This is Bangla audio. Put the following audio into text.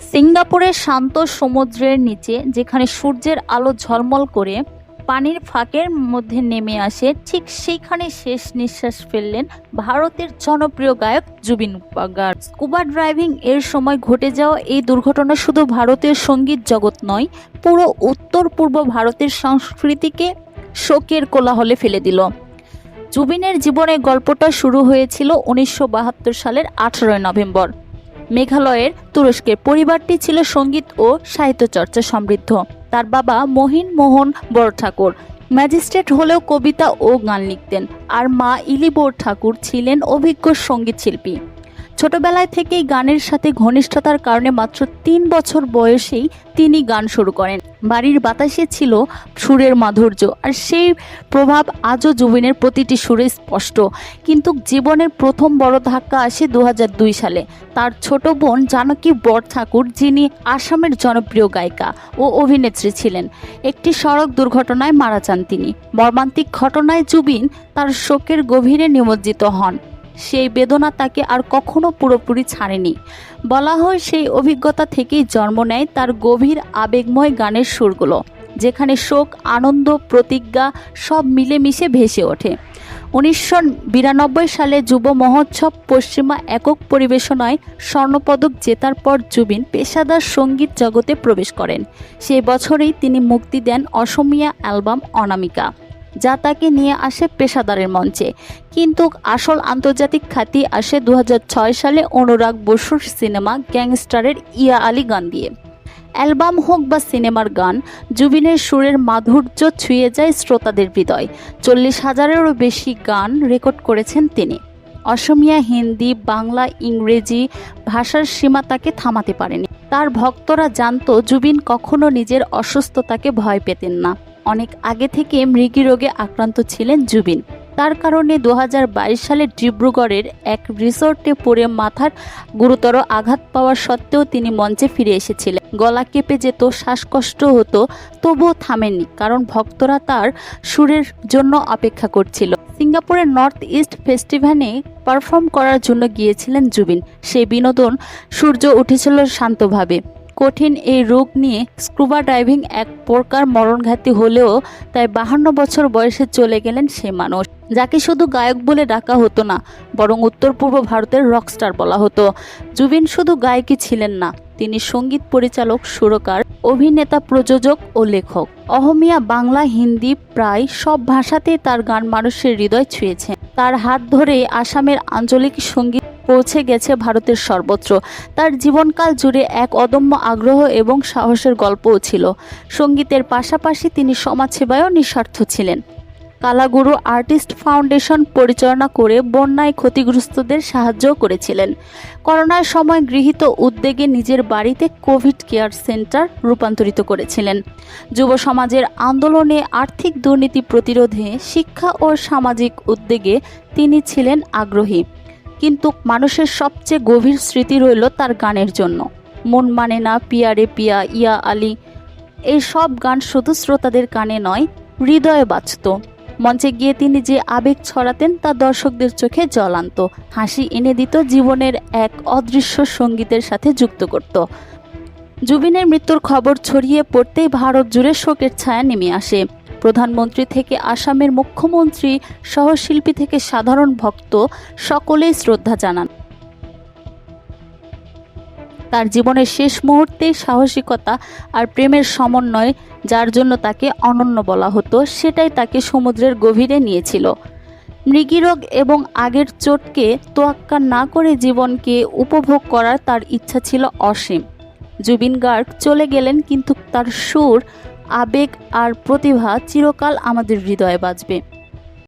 সিঙ্গাপুরের শান্ত সমুদ্রের নিচে, যেখানে সূর্যের আলো ঝলমল করে, পানির ফাঁকের মধ্যে নেমে আসে, ঠিক সেইখানে শেষ নিঃশ্বাস ফেললেন ভারতের জনপ্রিয় গায়ক জুবিন গার্গ স্কুবা ড্রাইভিং এর সময় ঘটে যাওয়া এই দুর্ঘটনা শুধু ভারতের সংগীত জগৎ নয়, পুরো উত্তর পূর্ব ভারতের সংস্কৃতিকে শোকের কোলাহলে ফেলে দিল। জুবিনের জীবনের গল্পটা শুরু হয়েছিল উনিশশো বাহাত্তর সালের আঠারোই নভেম্বর। মেঘালয়ের তুরস্কের পরিবারটি ছিল সংগীত ও সাহিত্য চর্চা সমৃদ্ধ। তার বাবা মহিন মোহন বড় ঠাকুর। ম্যাজিস্ট্রেট হলেও কবিতা ও গান লিখতেন। আর মা ইলি বোর ঠাকুর ছিলেন অভিজ্ঞ সংগীত শিল্পী ছোটবেলায় থেকেই গানের সাথে ঘনিষ্ঠতার কারণে মাত্র তিন বছর বয়সেই তিনি গান শুরু করেন। বাড়ির বাতাসে ছিল সুরের মাধুর্য আর সেই প্রভাব আজও জুবিনের প্রতিটি সুরে স্পষ্ট। কিন্তু জীবনের প্রথম বড় ধাক্কা আসে দু হাজার দুই সালে। তার ছোট বোন জানকী বর ঠাকুর, যিনি আসামের জনপ্রিয় গায়িকা ও অভিনেত্রী ছিলেন, একটি সড়ক দুর্ঘটনায় মারা যান তিনি। মর্মান্তিক ঘটনায় জুবিন তার শোকের গভীরে নিমজ্জিত হন। সেই বেদনা তাকে আর কখনো পুরোপুরি ছাড়েনি। বলা হয় সেই অভিজ্ঞতা থেকেই জন্ম নেয় তার গভীর আবেগময় গানের সুরগুলো, যেখানে শোক, আনন্দ, প্রতিজ্ঞা সব মিলেমিশে ভেসে ওঠে। উনিশশো বিরানব্বই সালে যুব মহোৎসব পশ্চিমা একক পরিবেশনায় স্বর্ণপদক জেতার পর জুবিন পেশাদার সংগীত জগতে প্রবেশ করেন। সেই বছরেই তিনি মুক্তি দেন অসমীয়া অ্যালবাম অনামিকা। যা তাকে নিয়ে আসে পেশাদারের মঞ্চে। কিন্তু আসল আন্তর্জাতিক খ্যাতি আসে দু হাজার ছয় সালে অনুরাগ বসুর সিনেমা গ্যাংস্টারের ইয়া আলী গান দিয়ে। অ্যালবাম হোক বা সিনেমার গান, জুবিনের সুরের মাধুর্য ছুঁয়ে যায় শ্রোতাদের হৃদয়। চল্লিশ হাজারেরও বেশি গান রেকর্ড করেছেন তিনি। অসমিয়া, হিন্দি, বাংলা, ইংরেজি ভাষার সীমা তাকে থামাতে পারেনি। তার ভক্তরা জানত জুবিন কখনো নিজের অসুস্থতাকে ভয় পেতেন না। অনেক আগে থেকে মৃগী রোগে আক্রান্ত ছিলেন জুবিন। তার কারণে দু হাজার বাইশ সালে ডিব্রুগড়ের এক রিসোর্টে পড়ে মাথার গুরুতর আঘাত পাওয়া সত্ত্বেও তিনি মঞ্চে ফিরে এসেছিলেন। গলা কেঁপে যেত, শ্বাসকষ্ট হতো, তবুও থামেননি, কারণ ভক্তরা তার সুরের জন্য অপেক্ষা করছিল। সিঙ্গাপুরের নর্থ ইস্ট ফেস্টিভ্যালে পারফর্ম করার জন্য গিয়েছিলেন জুবিন। সেই বিনোদন সূর্য উঠেছিল শান্তভাবে। কঠিন এই রোগ নিয়ে স্কুবা ডাইভিং এক প্রকার মরণঘাতী হলেও তাই বাহান্ন বছর বয়সে চলে গেলেন সে মানুষ। যাকে শুধু গায়ক বলে ডাকা হতো না, বরং উত্তর পূর্ব ভারতের রকস্টার বলা হতো। জুবিন শুধু গায়কই ছিলেন না, তিনি সংগীত পরিচালক, সুরকার, অভিনেতা, প্রযোজক ও লেখক। অহমিয়া বাংলা, হিন্দি, প্রায় সব ভাষাতেই তার গান মানুষের হৃদয় ছুঁয়েছে। তার হাত ধরে আসামের আঞ্চলিক সংগীত পৌঁছে গেছে ভারতের সর্বত্র। তার জীবনকাল জুড়ে এক অদম্য আগ্রহ এবং সাহসের গল্পও ছিল। সঙ্গীতের পাশাপাশি তিনি সমাজসেবায়ও নিঃস্বার্থ ছিলেন। কালাগুরু আর্টিস্ট ফাউন্ডেশন পরিচালনা করে বন্যায় ক্ষতিগ্রস্তদের সাহায্য করেছিলেন। করোনার সময় গৃহীত উদ্যোগে নিজের বাড়িতে কোভিড কেয়ার সেন্টার রূপান্তরিত করেছিলেন। যুব সমাজের আন্দোলনে আর্থিক দুর্নীতি প্রতিরোধে শিক্ষা ও সামাজিক উদ্যোগে তিনি ছিলেন আগ্রহী। কিন্তু মানুষের সবচেয়ে গভীর স্মৃতি রইল তার গানের জন্য। মন মানে না পিয়ারে পিয়া, ইয়া আলী। এই সব গান শুধু শ্রোতাদের কানে নয়, হৃদয়ে বাঁচত। মঞ্চে গিয়ে তিনি যে আবেগ ছড়াতেন তা দর্শকদের চোখে জল আনত। হাসি এনে দিত জীবনের এক অদৃশ্য সঙ্গীতের সাথে যুক্ত করত। জুবিনের মৃত্যুর খবর ছড়িয়ে পড়তেই ভারত জুড়ে শোকের ছায়া নেমে আসে। প্রধানমন্ত্রী থেকে আসামের মুখ্যমন্ত্রী, সহশিল্পী থেকে সাধারণ ভক্ত, সকলেই শ্রদ্ধা জানান। তার জীবনের শেষ মুহূর্তে সাহসিকতা আর প্রেমের সমন্বয়, যার জন্য তাকে অনন্য বলা হতো, সেটাই তাকে সমুদ্রের গভীরে নিয়েছিল। মৃগীরোগ এবং আগের চোটকে তোয়াক্কা না করে জীবনকে উপভোগ করার তার ইচ্ছা ছিল অসীম। জুবিন গার্গ চলে গেলেন, কিন্তু তার সুর আবেগ আর প্রতিভা চিরকাল আমাদের হৃদয়ে বাজবে